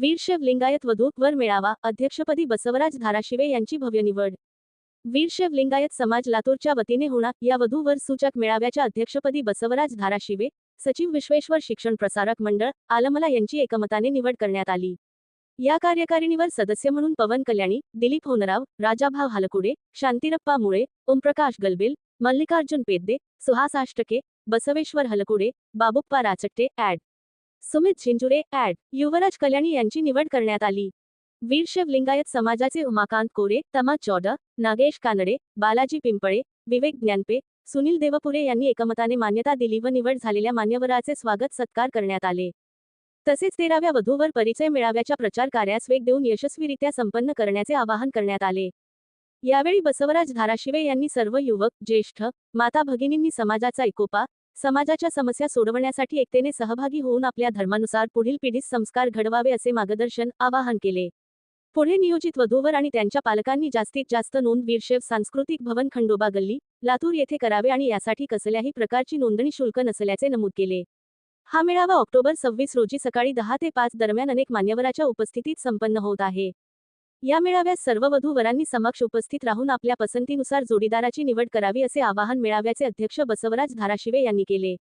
वीरशैव लिंगायत वधू वर मेळावा अध्यक्षपदी बसवराज धाराशिवे यांची भव्य निवड. वीरशैव लिंगायत समाज लातूरच्या वतीने होणार या वधू वर सूचक मेळाव्याच्या अध्यक्षपदी बसवराज धाराशिवे सचिव विश्वेश्वर शिक्षण प्रसारक मंडळ आलमला यांची एकमताने निवड करण्यात आली. या कार्यकारिणीवर सदस्य म्हणून पवन कल्याणी दिलीप होनराव राजाभाव हालकुडे शांतिरप्पा मुळे ओमप्रकाश गलबेल मल्लिकार्जुन पेद्दे सुहास आष्टके बसवेश्वर हलकुडे बाबुप्पा राचट्टे ऍड सुमित झिंजुरे ऍड युवराज कल्याणी यांची निवड करण्यात आली. वीरशैव लिंगायत समाजाचे उमाकांत कोरे तमा चौडा नागेश कानडे बालाजी पिंपळे विवेक ज्ञानपे सुनील देवपुरे यांनी एकमताने मान्यता दिली व निवड झालेल्या मान्यवराचे स्वागत सत्कार करण्यात आले. तसेच तेराव्या वधूवर परिचय मेळाव्याच्या प्रचार कार्यास वेग देऊन यशस्वीरित्या संपन्न करण्याचे आवाहन करण्यात आले. यावेळी बसवराज धाराशिवे यांनी सर्व युवक ज्येष्ठ माता भगिनींनी समाजाचा एकोपा समाजाच्या समस्या सोडवण्यासाठी एकतेने सहभागी होऊन आपल्या धर्मानुसार पुढील पिढीस संस्कार घडवावे असे मार्गदर्शन आवाहन केले. पुढे नियोजित वधूवर आणि त्यांच्या पालकांनी जास्तीत जास्त नोंद वीरशेव सांस्कृतिक भवन खंडोबा गल्ली लातूर येथे करावे आणि यासाठी कसल्याही प्रकारची नोंदणी शुल्क नसल्याचे नमूद केले. हा मेळावा ऑक्टोबर सव्वीस रोजी सकाळी दहा ते पाच दरम्यान अनेक मान्यवराच्या उपस्थितीत संपन्न होत आहे. या मेळाव्यात सर्व वधू वरांनी समक्ष उपस्थित राहून आपल्या पसंतीनुसार जोडीदाराची निवड करावी असे आवाहन मेळाव्याचे अध्यक्ष बसवराज धाराशिवे यांनी केले.